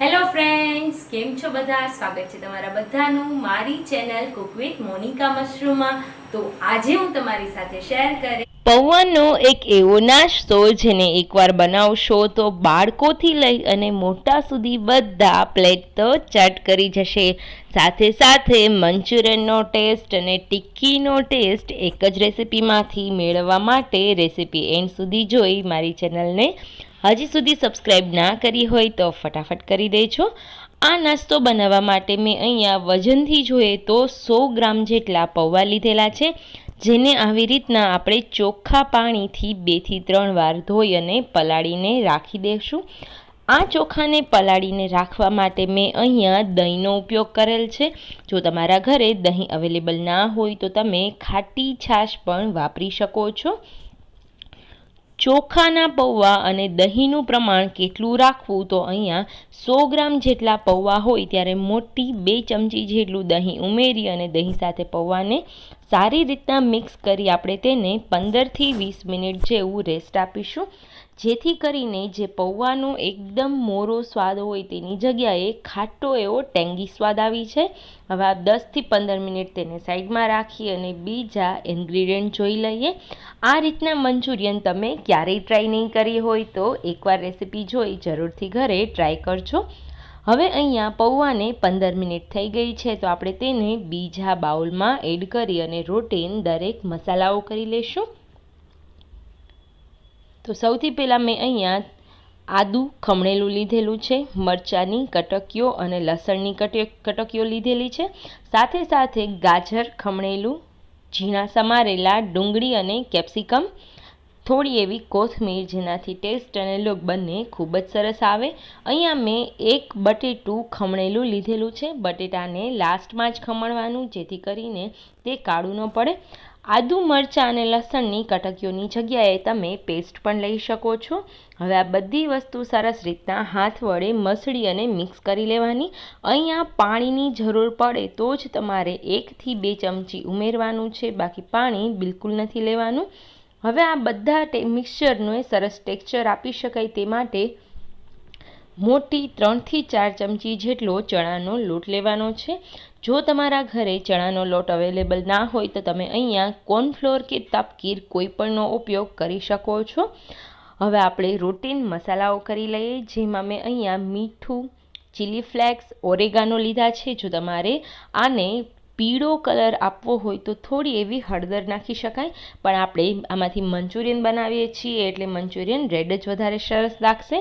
Hello friends કેમ છો બધા? સ્વાગત છે તમારા બધાનું મારી ચેનલ કુક વિથ મોનિકા મશરૂમમાં તો આજે હું તમારી સાથે શેર કરી પૌવાનો એક એવો નાસ્તો જેને એકવાર બનાવશો તો બાળકોથી લઈ અને મોટા સુધી બધા પ્લેટ તો ચટ કરી જશે. સાથે સાથે મંચુરિયનનો ટેસ્ટ અને ટિક્કીનો ટેસ્ટ એક જ રેસિપીમાંથી મેળવવા માટે રેસિપી એન્ડ સુધી જોઈ મારી ચેનલને હજી સુધી સબસ્ક્રાઈબ ના કરી હોય તો ફટાફટ કરી દેજો. આ નાસ્તો બનાવવા માટે મેં અહીંયા વજનથી જોઈએ તો સો ગ્રામ જેટલા પૌવા લીધેલા છે, જેને આવી રીતના આપણે ચોખ્ખા પાણીથી બેથી ત્રણ વાર ધોઈ અને પલાળીને રાખી દઈશું આ ચોખાને પલાળીને રાખવા માટે મેં અહીંયા દહીંનો ઉપયોગ કરેલ છે. જો તમારા ઘરે દહીં અવેલેબલ ના હોય તો તમે ખાટી છાશ પણ વાપરી શકો છો. ચોખાના પૌવા અને દહીંનું પ્રમાણ કેટલું રાખવું તો અહીંયા સો ગ્રામ જેટલા પૌવા હોય ત્યારે મોટી બે ચમચી જેટલું દહીં ઉમેરી અને દહીં સાથે પૌવાને સારી રીતના મિક્સ કરી આપણે તેને પંદરથી વીસ મિનિટ જેવું રેસ્ટ આપીશું. જેથી કરીને જે પૌવાનો એકદમ મોરો સ્વાદ હોય તેની જગ્યાએ ખાટો એવો ટેંગી સ્વાદ આવી છે હવે આ દસથી પંદર મિનિટ તેને સાઈડમાં રાખી અને બીજા ઇન્ગ્રીડિયન્ટ જોઈ લઈએ. આ રીતના મંચુરિયન તમે ક્યારેય ટ્રાય નહીં કરી હોય તો એકવાર રેસીપી જોઈ જરૂરથી ઘરે ટ્રાય કરજો. હવે અહીંયા પૌવાને પંદર મિનિટ થઈ ગઈ છે, તો આપણે તેને બીજા બાઉલમાં એડ કરી અને રોટીન દરેક મસાલાઓ કરી લઈશું તો સૌથી પહેલાં મેં અહીંયા આદુ ખમણેલું લીધેલું છે, મરચાંની કટકીઓ અને લસણની કટકીઓ લીધેલી છે. સાથે સાથે ગાજર ખમણેલું, ઝીણા સમારેલા ડુંગળી અને કેપ્સિકમ થોડી એવી કોથમીર જેનાથી ટેસ્ટ અને લુક બંને ખૂબ જ સરસ આવે. અહીંયા મેં એક બટેટું ખમણેલું લીધેલું છે. બટેટાને લાસ્ટમાં જ ખમણવાનું, જેથી કરીને તે કાળું ન પડે. આદુ, મરચાં અને લસણની કટકીઓની જગ્યાએ તમે પેસ્ટ પણ લઈ શકો છો. હવે આ બધી વસ્તુ સરસ રીતના હાથ વડે મસળી અને મિક્સ કરી લેવાની. અહીંયા પાણીની જરૂર પડે તો જ તમારે એકથી બે ચમચી ઉમેરવાનું છે. બાકી પાણી બિલકુલ નથી લેવાનું. હવે આ બધા મિક્સચરનું સરસ ટેક્સચર આપી શકાય તે માટે મોટી ત્રણથી ચાર ચમચી જેટલો ચણાનો લોટ લેવાનો છે. જો તમારા ઘરે ચણાનો લોટ અવેલેબલ ના હોય તો તમે અહીંયા કોર્નફ્લોર કે તપકીર કોઈપણનો ઉપયોગ કરી શકો છો. હવે આપણે રૂટીન મસાલાઓ કરી લઈએ, જેમાં મેં અહીંયા મીઠું, ચીલી ફ્લેક્સ, ઓરેગાનો લીધા છે. જો તમારે આને પીળો કલર આપવો હોય તો થોડી એવી હળદર નાખી શકાય. પણ આપણે આમાંથી મંચુરિયન બનાવીએ છીએ એટલે મંચુરિયન રેડ જ વધારે સરસ લાગશે.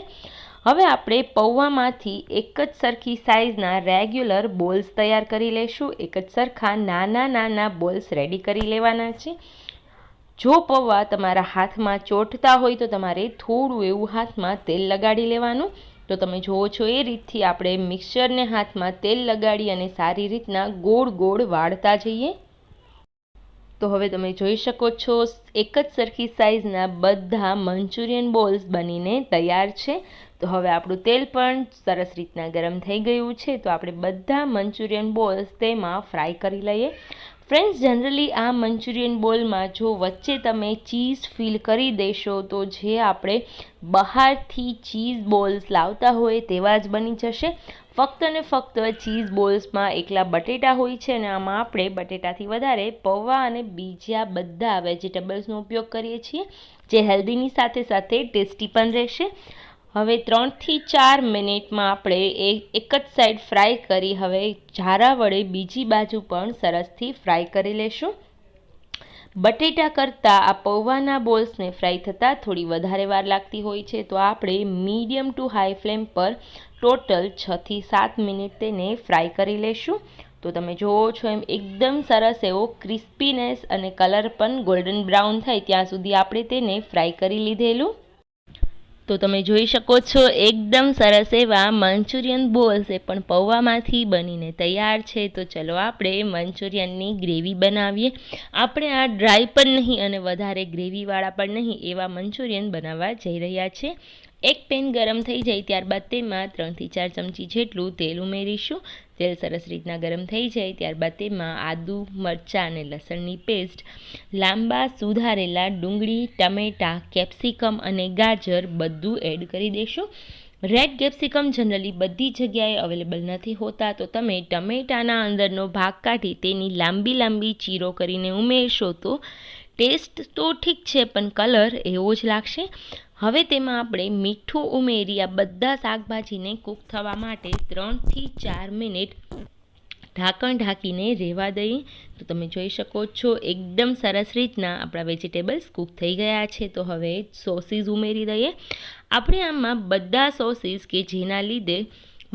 હવે આપણે પૌવામાંથી એક જ સરખી સાઇઝના રેગ્યુલર બોલ્સ તૈયાર કરી લઈશું એક જ સરખા નાના નાના બોલ્સ રેડી કરી લેવાના છે. જો પૌવા તમારા હાથમાં ચોટતા હોય તો તમારે થોડું એવું હાથમાં તેલ લગાડી લેવાનું. તો તમે જુઓ છો, એ રીતથી આપણે મિક્સરને હાથમાં તેલ લગાડી અને સારી રીતના ગોળ ગોળ વાળતા જઈએ. તો હવે તમે જોઈ શકો છો, એક જ સરખી સાઇઝના બધા મંચુરિયન બોલ્સ બનીને તૈયાર છે. તો હવે આપણું તેલ પણ સરસ રીતના ગરમ થઈ ગયું છે. તો આપણે બધા મંચુરિયન બોલ્સ તેમાં ફ્રાય કરી લઈએ. ફ્રેન્ડ્સ જનરલી આ મંચુરિયન બોલમાં જો વચ્ચે તમે ચીઝ ફિલ કરી દેશો, તો જે આપણે બહારથી ચીઝ બોલ્સ લાવતા હોય તેવા જ બની જશે. ફક્ત ને ફક્ત ચીઝ બોલ્સમાં એકલા બટેટા હોય છે અને આમાં આપણે બટેટાથી વધારે પૌવા અને બીજા બધા વેજીટેબલ્સનો ઉપયોગ કરીએ છીએ, જે હેલ્ધીની સાથે સાથે ટેસ્ટી પણ રહેશે. હવે ત્રણથી ચાર મિનિટમાં આપણે એક જ સાઈડ ફ્રાય કરી, હવે ઝારા વડે બીજી બાજુ પણ સરસથી ફ્રાય કરી લેશું. બટેટા કરતાં આ પૌવાના બોલ્સને ફ્રાય થતાં થોડી વધારે વાર લાગતી હોય છે, તો આપણે મીડિયમ ટુ હાઈ ફ્લેમ પર ટોટલ છથી સાત મિનિટ તેને ફ્રાય કરી લેશું. તો તમે જુઓ છો એમ એકદમ સરસ એવો ક્રિસ્પીનેસ અને કલર પણ ગોલ્ડન બ્રાઉન થાય ત્યાં સુધી આપણે તેને ફ્રાય કરી લીધેલું. તો તમે જોઈ શકો છો, એકદમ સરસ એવા મંચુરિયન બોલ્સ એ પણ પૌવામાંથી બનીને તૈયાર છે. તો ચલો આપણે મંચુરિયનની ગ્રેવી બનાવીએ. આપણે આ ડ્રાય પણ નહીં અને વધારે ગ્રેવીવાળા પણ નહીં એવા મંચુરિયન બનાવવા જઈ રહ્યા છે. એક પેન ગરમ થઈ જાય ત્યારબાદ તેમાં ત્રણથી ચાર ચમચી જેટલું તેલ ઉમેરીશું. તેલ સરસ રીતના ગરમ થઈ જાય ત્યારબાદ તેમાં આદુ, મરચાં અને લસણની પેસ્ટ, લાંબા સુધારેલા ડુંગળી, ટમેટાં, કેપ્સિકમ અને ગાજર બધું એડ કરી દેશું. રેડ કેપ્સિકમ જનરલી બધી જગ્યાએ અવેલેબલ નથી હોતા, તો તમે ટમેટાના અંદરનો ભાગ કાઢી તેની લાંબી લાંબી ચીરો કરીને ઉમેરશો તો ટેસ્ટ તો ઠીક છે, પણ કલર એવો જ લાગશે. હવે તેમાં આપણે મીઠું ઉમેરી આ બધા શાકભાજીને કૂક થવા માટે ત્રણથી ચાર મિનિટ ઢાંકણ ઢાંકીને રહેવા દઈએ. તો તમે જોઈ શકો છો, એકદમ સરસ રીતના આપણા વેજીટેબલ્સ કૂક થઈ ગયા છે. તો હવે સોસીસ ઉમેરી દઈએ. આપણે આમાં બધા સોસીસ કે જેના લીધે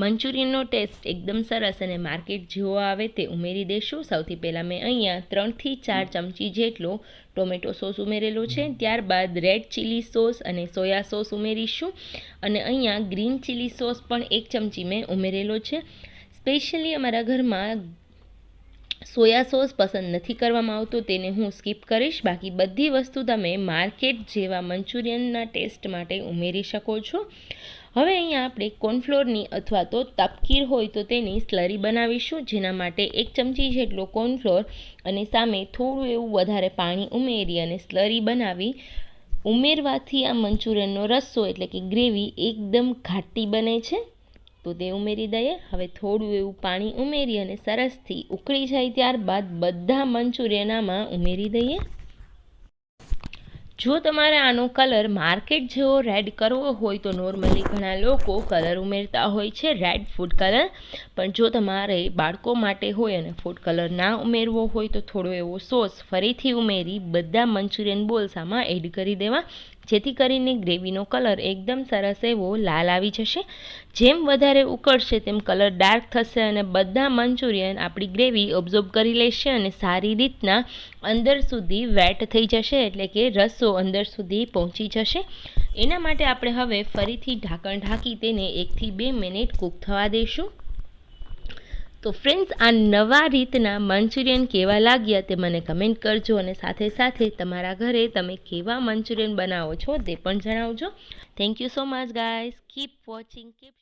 મંચુરિયનનો ટેસ્ટ એકદમ સરસ અને માર્કેટ જેવો આવે તે ઉમેરી દેશું. સૌથી પહેલાં મેં અહીંયા ત્રણથી ચાર ચમચી જેટલો ટોમેટો સોસ ઉમેરેલો છે. ત્યારબાદ રેડ ચીલી સોસ અને સોયા સોસ ઉમેરીશું અને અહીંયા ગ્રીન ચીલી સોસ પણ એક ચમચી મેં ઉમેરેલો છે. સ્પેશિયલી અમારા ઘરમાં સોયા સોસ પસંદ નથી કરવામાં આવતો તેને હું સ્કીપ કરીશ. બાકી બધી વસ્તુ તમે માર્કેટ જેવા મંચુરિયનના ટેસ્ટ માટે ઉમેરી શકો છો. હવે અહીંયા આપણે કોર્નફ્લોરની અથવા તો તપકીર હોય તો તેની સ્લરી બનાવીશું, જેના માટે એક ચમચી જેટલો કોર્નફ્લોર અને સામે થોડું એવું વધારે પાણી ઉમેરી અને સ્લરી બનાવી ઉમેરવાથી આ મંચુરિયનનો રસ્સો એટલે કે ગ્રેવી એકદમ ઘાટી બને છે. તો તે ઉમેરી દઈએ. હવે થોડું એવું પાણી ઉમેરી અને સરસથી ઉકળી જાય ત્યારબાદ બધા મંચુરિયન ઉમેરી દઈએ. જો તમારે આનો કલર માર્કેટ જેવો રેડ કરવો હોય તો નોર્મલી ઘણા લોકો કલર ઉમેરતા હોય છે રેડ ફૂડ કલર પણ જો તમારે બાળકો માટે હોય અને ફૂડ કલર ના ઉમેરવો હોય તો થોડો એવો સોસ ફરીથી ઉમેરી બધા મંચુરિયન બોલ્સ એડ કરી દેવા. જેથી કરીને ગ્રેવીનો કલર એકદમ સરસ એવો લાલ આવી જશે. જેમ વધારે ઉકળશે તેમ કલર ડાર્ક થશે અને બધા મંચુરિયન આપણી ગ્રેવી ઓબ્ઝર્વ કરી લેશે અને સારી રીતના અંદર સુધી વેટ થઈ જશે એટલે કે રસો અંદર સુધી પહોંચી જશે. એના માટે આપણે હવે ફરીથી ઢાંકણ ઢાંકી તેને એકથી બે મિનિટ કૂક થવા દઈશું. તો ફ્રેન્ડ્સ આ નવા રીતના મંચુરિયન કેવા લાગ્યા તે મને કમેન્ટ કરજો અને સાથે સાથે તમારા ઘરે તમે કેવા મંચુરિયન બનાવો છો તે પણ જણાવજો. Thank you so much guys keep watching keep